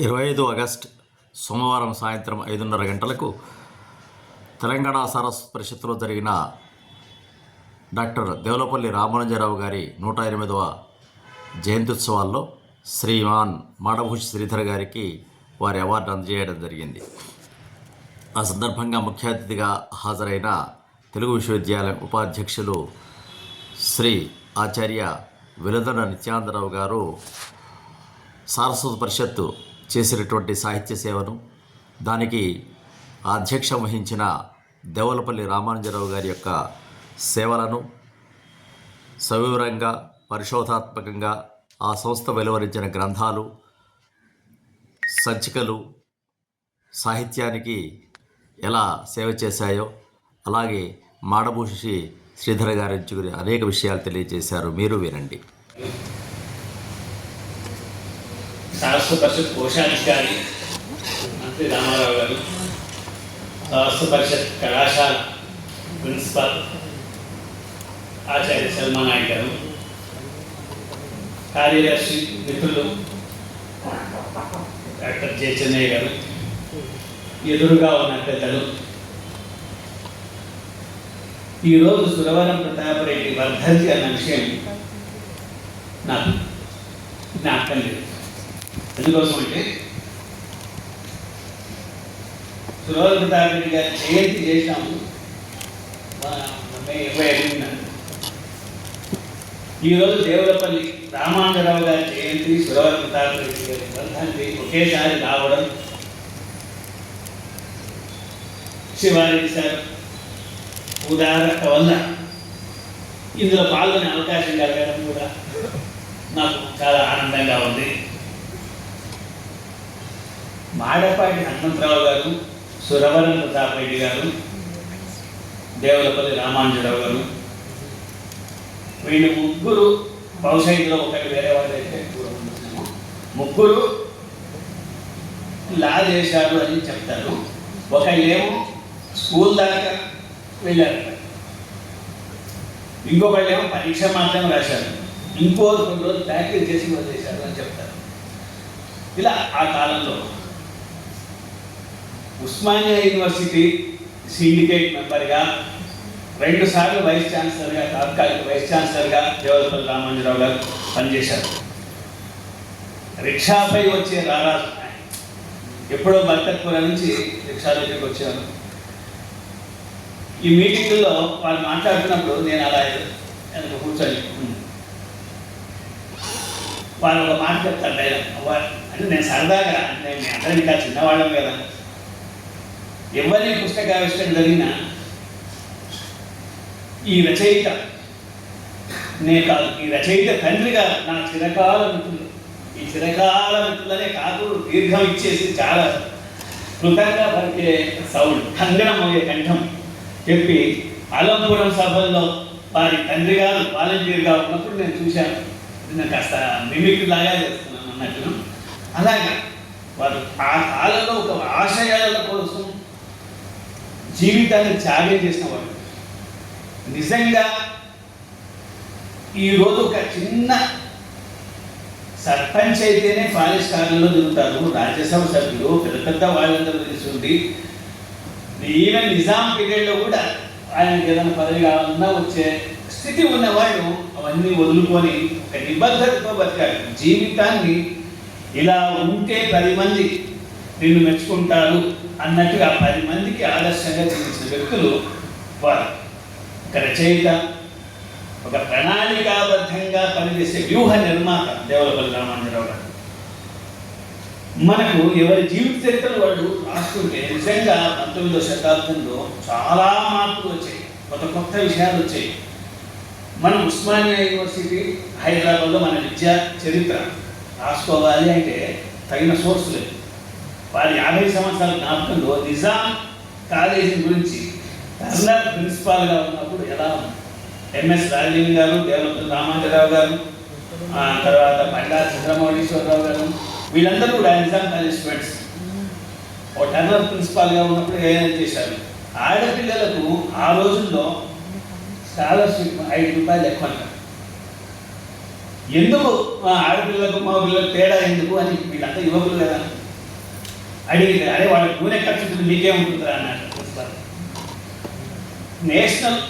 ఇరవై ఐదు ఆగస్ట్ సోమవారం సాయంత్రం ఐదున్నర గంటలకు తెలంగాణ సరస్వతి పరిషత్తులో జరిగిన డాక్టర్ దేవులపల్లి రామానుజరావు గారి నూట ఎనిమిదవ జయంత్యుత్సవాల్లో శ్రీమాన్ మాడభూషి శ్రీధర్ గారికి వారి అవార్డు అందజేయడం జరిగింది. ఆ సందర్భంగా ముఖ్య అతిథిగా హాజరైన తెలుగు విశ్వవిద్యాలయం ఉపాధ్యక్షులు శ్రీ ఆచార్య విలుదన నిత్యానందరావు గారు సారస్వత పరిషత్తు చేసినటువంటి సాహిత్య సేవను దానికి అధ్యక్షం వహించిన దేవలపల్లి రామానుజరావు గారి యొక్క సేవలను సవివరంగా పరిశోధాత్మకంగా ఆ సంస్థ వెలువరించిన గ్రంథాలు సంచికలు సాహిత్యానికి ఎలా సేవ చేశాయో అలాగే మాడభూషి శ్రీధర్ గారి గురి అనేక విషయాలు తెలియజేశారు. మీరు వినండి. సరస్వ పరిషత్ కోశాధికారి మంత్రి రామారావు గారు సరస్వ పరిషత్ కళాశాల ప్రిన్సిపాల్ ఆచార్య సల్మా నాయక్ గారు కార్యదర్శి మిత్రులు డాక్టర్ జే చెన్నయ్య గారు ఎదురుగా ఉన్న పెద్దలు. ఈరోజు సురవరం ప్రతాపరెడ్డి వర్ధంతి అన్న విషయం నాకు జ్ఞాపకం లేదు. ఎందుకోసమంటే అంటే? ప్రతాప్ ప్రతాపరెడ్డి గారి జయంతి చేసినాము మే ఇరవై ఐదున ఈరోజు దేవులపల్లి రామాంజరావు గారి జయంతి ప్రతాప్ రిజర్మీ గారి గ్రంథానికి ఒకేసారి రావడం శివారెడ్డి సార్ ఉదాహరణ వల్ల ఇందులో పాల్గొనే అవకాశం కలగడం కూడా నాకు చాలా ఆనందంగా ఉంది. మాడపాటి హనుమంతరావు గారు సురవరం ప్రతాప్ రెడ్డి గారు దేవులపల్లి రామాంజరావు గారు. వీళ్ళు ముగ్గురు బహుశా ఇందులో ఒకటి వేరే వాళ్ళు అయితే ముగ్గురు లా చేశారు అని చెప్తారు. ఒకళ్ళేమో స్కూల్ దాకా వెళ్ళారు. ఇంకొకళ్ళేమో పరీక్ష మాత్రమే రాశారు. ఇంకో కొన్ని రోజులు ప్రాక్టీస్ చేసి వదిలేశారు అని చెప్తారు. ఇలా ఆ కాలంలో ఉస్మానియా యూనివర్సిటీ సిండికేట్ మెంబర్గా రెండు సార్లు వైస్ ఛాన్సలర్గా తాత్కాలిక వైస్ ఛాన్సలర్గా దేవలపల్లి రామాంజరావు గారు పనిచేశారు. రిక్షాపై వచ్చే రారాజు ఎప్పుడో బర్కత్పుర నుంచి రిక్షా దగ్గరికి వచ్చాను ఈ మీటింగ్లో వాళ్ళు మాట్లాడుతున్నప్పుడు నేను అలా వెనక కూర్చొని వాళ్ళు ఒక మాట చెప్తారు డైలాగ్ అంటే నేను సరదాగా నేను మీ ఇంకా చిన్నవాళ్ళం కదా. ఎవరి పుస్తకావిష్కరణ జరిగిన ఈ రచయిత నే కాదు ఈ రచయిత తండ్రిగా నా చిరకాల మిత్రులు. ఈ చిరకాల మిత్రులనే కాదు దీర్ఘం ఇచ్చేసి చాలా కృతంగా పలికే సౌండ్ కంగనమయ్యే కంఠం చెప్పి అలంపురం సభల్లో వారి తండ్రి గారు వాలంటీర్గా ఉన్నప్పుడు నేను చూశాను. నేను కాస్త మిమిక్ లాగా చేస్తున్నాను అన్నట్టు అలాగే వారు ఆ కాలంలో ఒక ఆశయాల కోసం జీవితాన్ని త్యాగం చేసిన వాడు నిజంగా ఈరోజు ఒక చిన్న సర్పంచ్ అయితేనే ఫారెస్ట్ కాలంలో దిగుతారు రాజ్యసభ సభ్యులు పెద్ద పెద్ద వాళ్ళందరూ తెలుసుంది ఈవెన్ నిజాం పీరియడ్లో కూడా ఆయనకి ఏదైనా పదవి కావాలన్నా వచ్చే స్థితి ఉన్నవాళ్ళు అవన్నీ వదులుకొని ఒక నిబద్ధతతో బతికారు జీవితాన్ని ఇలా ఉంటే పది మంది నిన్ను మెచ్చుకుంటారు అన్నట్టుగా పది మందికి ఆదర్శంగా చూపించిన వ్యక్తులు వారు. ఒక రచయిత ఒక ప్రణాళికాబద్ధంగా పనిచేసే వ్యూహ నిర్మాత దేవలపల్లి రామాంజరావు గారు. మనకు ఎవరి జీవిత చరిత్రలు వాళ్ళు రాసుకుంటే నిజంగా పంతొమ్మిదో శతాబ్దంలో చాలా మార్పులు వచ్చాయి. కొత్త కొత్త విషయాలు వచ్చాయి. మనం ఉస్మానియా యూనివర్సిటీ హైదరాబాద్లో మన విద్యా చరిత్ర రాసుకోవాలి అంటే తగిన సోర్స్ లేదు. వారి యాభై సంవత్సరాల జ్ఞాపకంలో నిజాం కాలేజీ గురించి టర్నర్ ప్రిన్సిపాల్గా ఉన్నప్పుడు ఎలా ఉంది? ఎంఎస్ రాజలింగ్ గారు దేవలపల్లి రామాంజరావు గారు ఆ తర్వాత బండా చంద్రమౌళీశ్వరరావు గారు వీళ్ళందరూ కూడా నిజాం కాలేజ్ స్టూడెంట్స్. ఓ టర్నర్ ప్రిన్సిపాల్గా ఉన్నప్పుడు ఏం చేశారు? ఆడపిల్లలకు ఆ రోజుల్లో స్కాలర్షిప్ ఐదు రూపాయలు ఎక్కువ ఎందుకు మా ఆడపిల్లలకు మా పిల్లలకు తేడా ఎందుకు అని వీళ్ళంతా యువకులు కదా. అడిగింది అరే వాళ్ళ నూనె ఖర్చు ఉంటుంది మీకేముంటుందా అన్నారు నేషనల్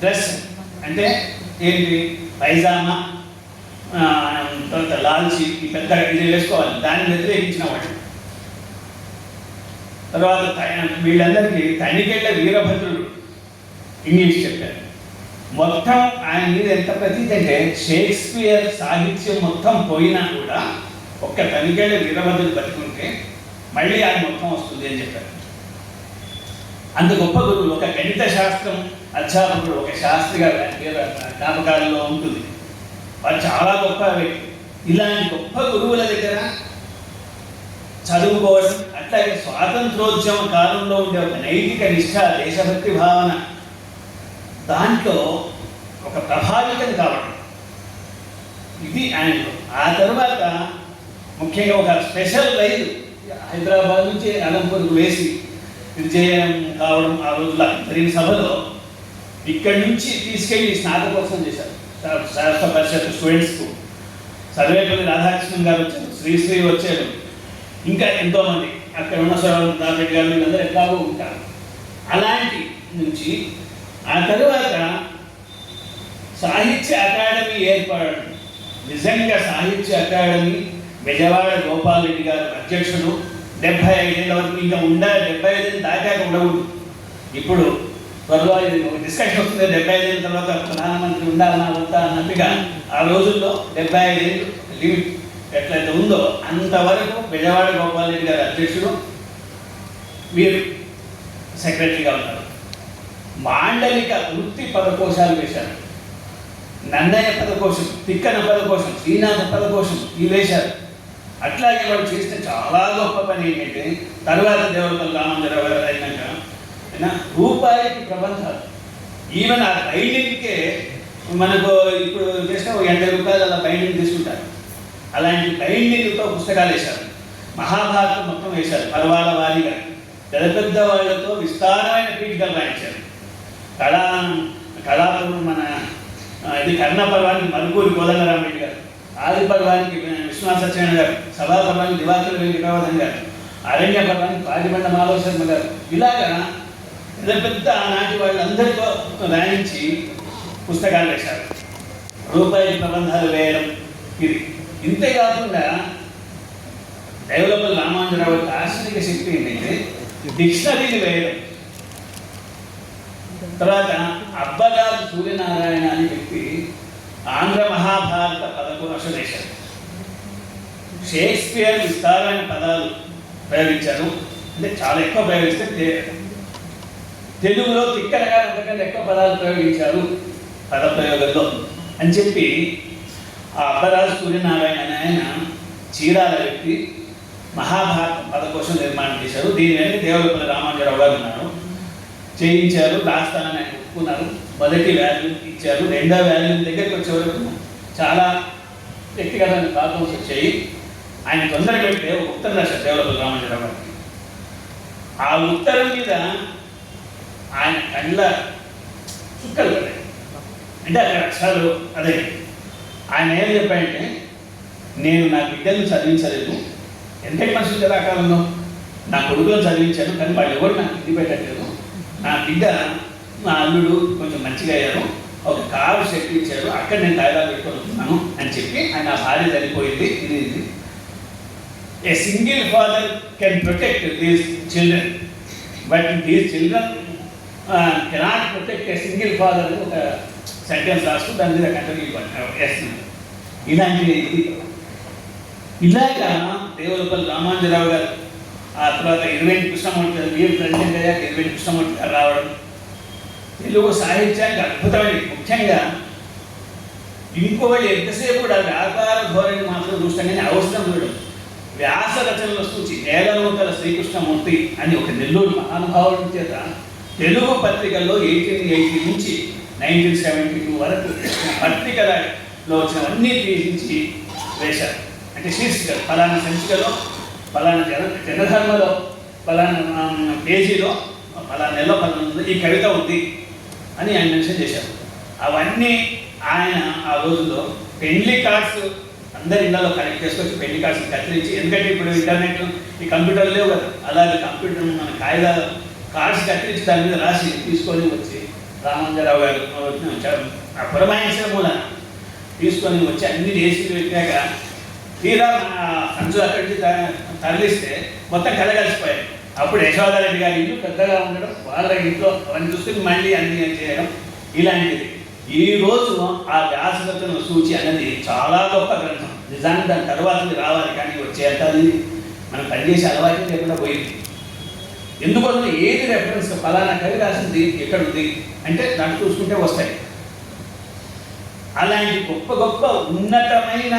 డ్రెస్ అంటే ఏంటి? పైజామా తర్వాత లాల్చి ఈ పెద్ద ఇది వేసుకోవాలి. దాన్ని వ్యతిరేకించిన వాళ్ళు. తర్వాత త- వీళ్ళందరికీ తనికెళ్ళ వీరభద్రుడు ఇంగ్లీష్ చెప్పారు. మొత్తం ఆయన మీద ఎంత ప్రతీతి అంటే షేక్స్పియర్ సాహిత్యం మొత్తం పోయినా కూడా ఒక్క తనికెళ్ళ వీరభద్రుడు బతుకుంటే మళ్ళీ ఆయన మొత్తం వస్తుంది అని చెప్పారు. అంత గొప్ప గురువు ఒక గణిత శాస్త్రం అధ్యాపకుడు ఒక శాస్త్రిగా జ్ఞాపకాలలో ఉంటుంది. వారు చాలా గొప్ప వ్యక్తి. ఇలాంటి గొప్ప గురువుల దగ్గర చదువుకోవడం అట్లాగే స్వాతంత్రోద్యమ కాలంలో ఉండే ఒక నైతిక నిష్ఠ దేశభక్తి భావన దాంట్లో ఒక ప్రభావితం కావడం. ఇది ఆయనలో. ఆ తర్వాత ముఖ్యంగా ఒక స్పెషల్ రైలు హైదరాబాద్ నుంచి అలంపూర్కు వేసి విజయం కావడం ఆ రోజుల జరిగిన సభలో ఇక్కడి నుంచి తీసుకెళ్ళి స్నాతకోత్సవం చేశారు. శాస్త్ర పరిషత్ స్టూడెంట్స్కు సర్వేపల్లి రాధాకృష్ణన్ గారు వచ్చారు శ్రీశ్రీ వచ్చారు. ఇంకా ఎంతోమంది అక్కడ ఉన్న దాపెట్టి గారు వీళ్ళందరూ ఎట్లాగో ఉంటారు. అలాంటి నుంచి ఆ తరువాత సాహిత్య అకాడమీ ఏర్పడడం నిజంగా సాహిత్య అకాడమీ బెజవాడ గోపాల్ రెడ్డి గారు అధ్యక్షుడు. డెబ్బై ఐదేళ్ళ వరకు ఇంకా ఉండాలి డెబ్బై ఐదేళ్ళు దాటాక ఉండకూడదు. ఇప్పుడు త్వరలో ఒక డిస్కషన్ వస్తుంది. డెబ్బై ఐదేళ్ళ తర్వాత ప్రధానమంత్రి ఉండాలన్నా వద్దా అన్నట్టుగా ఆ రోజుల్లో డెబ్బై ఐదేళ్ళు లిమిట్ ఎట్లయితే ఉందో అంతవరకు బెజవాడ గోపాల్ రెడ్డి గారు అధ్యక్షుడు వీరు సెక్రటరీగా ఉన్నారు. మాండలిక వృత్తి పదకోశాలు వేశారు. నన్నయ్య పదకోశం తిక్కన పదకోశం శ్రీనాథ పదకోశం ఇవి వేశారు. అట్లాగే వాళ్ళు చేసిన చాలా గొప్ప పని ఏంటంటే తర్వాత దేవతలు రామంజరావు గారు అయినాక అయినా రూపాయికి ప్రబంధాలు. ఈవెన్ ఆ బైండింగ్కే మనకు ఇప్పుడు చేసిన ఒక ఎనభై రూపాయలు అలా బైండింగ్ తీసుకుంటారు. అలాంటి బైండింగ్తో పుస్తకాలు వేశారు. మహాభారతం మొత్తం వేశారు పర్వాల వారిగా. పెద్ద పెద్ద వాళ్ళతో విస్తారమైన పీఠికలు రాయించారు. కళా కళాపురం మన ఇది కర్ణ పర్వానికి మరుకూరి కోదండరామరెడ్డి గారు. ఆది పర్వానికి విశ్వనాథ సత్యనారాయణ గారు సభా పర్వానికి దివాకర వెంకటరావధన్ గారు అరణ్య పర్వానికి పాటిబండ మాధవ శర్మ గారు ఇలాగా పెద్ద పెద్ద ఆనాటి వాళ్ళందరితో రాయించి పుస్తకాలు వేశారు. రూపాయి ప్రబంధాలు వేయడం ఇది. ఇంతే కాకుండా డెవలపర్ రామాంజరావు యొక్క దార్శనిక శక్తి ఏంటంటే డిక్షనరీని వేయడం. తర్వాత అబ్బగారు సూర్యనారాయణ అని వ్యక్తి ఆంధ్ర మహాభారత పదకొండు వేశారు షేక్స్పియర్ విస్తారమైన పదాలు ప్రయోగించారు అంటే చాలా ఎక్కువ ప్రయోగిస్తే తే- తెలుగులో తిక్కనగా అంతకంటే ఎక్కువ పదాలు ప్రయోగించారు పద ప్రయోగంలో అని చెప్పి ఆ అబ్బరాజు సూర్యనారాయణ అనే ఆయన చీరాల వ్యక్తి మహాభారత పదకోశం నిర్మాణం చేశారు. దీని వెనక దేవలపల్లి రామానుజరావు గారు ఉన్నారు. చేయించారు రాస్తానని ఆయన ఒప్పుకున్నారు. మొదటి వాల్యూ ఇచ్చారు. రెండో వాల్యూ దగ్గరికి వచ్చే వరకు చాలా వ్యక్తిగతంగా ప్రాబ్లమ్స్ వచ్చాయి. ఆయన తొందరగా వెళ్తే ఒక ఉత్తరం రాశారు దేవలపల్లి రామాంజరావు గారికి ఆ ఉత్తరం మీద ఆయన కళ్ళ చుక్కలు పడ్డాయి. అంటే అక్కడ అక్షరాలు అదే. ఆయన ఏం చెప్పాడంటే నేను నా బిడ్డలను చదివించలేదు. ఎంతటి మనుషులు కదా నా కొడుకులను చదివించాను కానీ వాళ్ళు ఎవరు నాకు ఇది పెట్టట్లేదు నా బిడ్డ మా అల్లుడు కొంచెం మంచిగా అయ్యారు. ఒక కారు సెట్ ఇచ్చారు. అక్కడ నేను కాయిదా పెట్టుకొని వస్తున్నాను అని చెప్పి ఆయన ఆ భార్య చనిపోయింది. ఇది ఇది. A single father can protect these children but these children cannot protect a single father ఒక సెంటెన్స్ రాస్తూ దాని మీద కంటిన్యూ చేస్తున్నాను ఇలాంటివి ఇది. ఇలాగా దేవులపల్లి రామాంజరావు గారు ఆ తర్వాత ఇరవై కృష్ణమూర్తి గారు వీరు ప్రెసిడెంట్ అయ్యాక ఇరవై కృష్ణమూర్తి గారు రావడం తెలుగు సాహిత్యానికి అద్భుతమైనది ముఖ్యంగా ఇంకో ఎంతసేపు కూడా వ్యాపార ధోరణి మాత్రం చూస్తాం కానీ అవసరం చూడడం వ్యాస రచనలు సూచి నేలనూతల శ్రీకృష్ణమూర్తి అని ఒక నెల్లూరు మహానుభావుడి చేత తెలుగు పత్రికల్లో ఎయిటీన్ ఎయిటీ నుంచి నైన్టీన్ సెవెంటీ టూ వరకు పత్రికలలో వచ్చినవన్నీ తీసించి వేశారు. అంటే శీర్షికలు. ఫలానా సంచికలో ఫలానా జన జనధర్మలో ఫలానా పేజీలో ఫలానా నెలలో ఫలానా ఈ కవిత ఉంది. అని ఆయన మెన్షన్ చేశారు. అవన్నీ ఆయన ఆ రోజుల్లో పెళ్ళి కార్డ్స్ అందరి ఇళ్ళలో కనెక్ట్ చేసుకొచ్చి పెళ్ళి కార్డ్స్ కత్తిరించి ఎందుకంటే ఇప్పుడు ఇంటర్నెట్ ఈ కంప్యూటర్ లేవు కదా అలాగే కంప్యూటర్ మన కాగితాలు కార్డ్స్ కత్తిరించి దాని మీద రాసి తీసుకొని వచ్చి రామంజరావు గారు ఆ పురమాయించిన మూలన తీసుకొని వచ్చి అన్ని చేసి పెట్టాక తీరా మన సంచులు అక్కడి నుంచి త- తరలిస్తే మొత్తం కలగలిసిపోయాయి అప్పుడు యశోదారెడ్డి గారి ఇల్లు పెద్దగా ఉండడం వాళ్ళ ఇంట్లో అవన్నీ చూసుకుని మళ్ళీ అన్ని చేయడం ఇలాంటిది. ఈ రోజు ఆ వ్యాసరత్న సూచి అనేది చాలా గొప్ప గ్రంథం. నిజానికి దాని తర్వాత రావాలి కానీ వచ్చేంత మనం పనిచేసే అలవాటు లేకుండా పోయింది. ఎందుకోసం ఏది రెఫరెన్స్ ఫలానా కవి రాసింది ఎక్కడ ఉంది అంటే దాన్ని చూసుకుంటే వస్తాయి. అలాంటి గొప్ప గొప్ప ఉన్నతమైన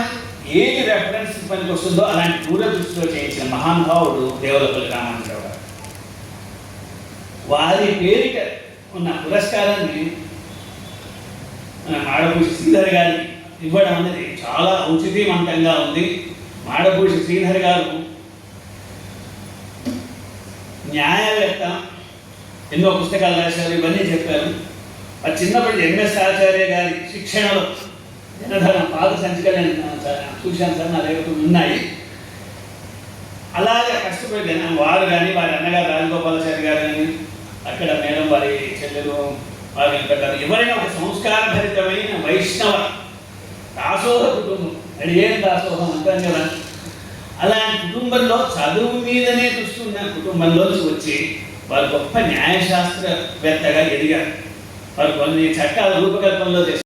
ఏది రెఫరెన్స్ పనికి వస్తుందో అలాంటి దూరదృష్టిలో చేయించిన మహానుభావుడు దేవలపల్లి రామానుజరావు గారు. వారి పేరిట ఉన్న పురస్కారాన్ని మన మాడభూషి శ్రీధర్ గారికి ఇవ్వడం అనేది చాలా ఔచితీవంతంగా ఉంది. మాడభూషి శ్రీధర్ గారు న్యాయవేత్త ఎన్నో పుస్తకాలు రాశారు ఇవన్నీ చెప్పారు. ఆ చిన్నప్పటి ఎంఎస్ ఆచార్య గారి శిక్షణలో జనధనం పాద సంచికలు నేను, చూశాను సార్ నా దగ్గర కొన్ని ఉన్నాయి అలాగే కష్టపడి వారు కానీ వారి అన్నగారు రాజగోపాలాచారి గారు కానీ అక్కడ మేడం వారి చెల్లెలు వారి వెంకటారు ఎవరైనా ఒక సంస్కారభరితమైన వైష్ణవ దాసోహ కుటుంబం అది ఏం దాసోహం అంటాం కదా. అలాంటి కుటుంబంలో చదువు మీదనే దృష్టి ఉన్న కుటుంబంలోంచి వచ్చి వారు గొప్ప న్యాయశాస్త్రవేత్తగా ఎదిగారు. వారు కొన్ని చట్టాల రూపకల్పనలో చేశారు.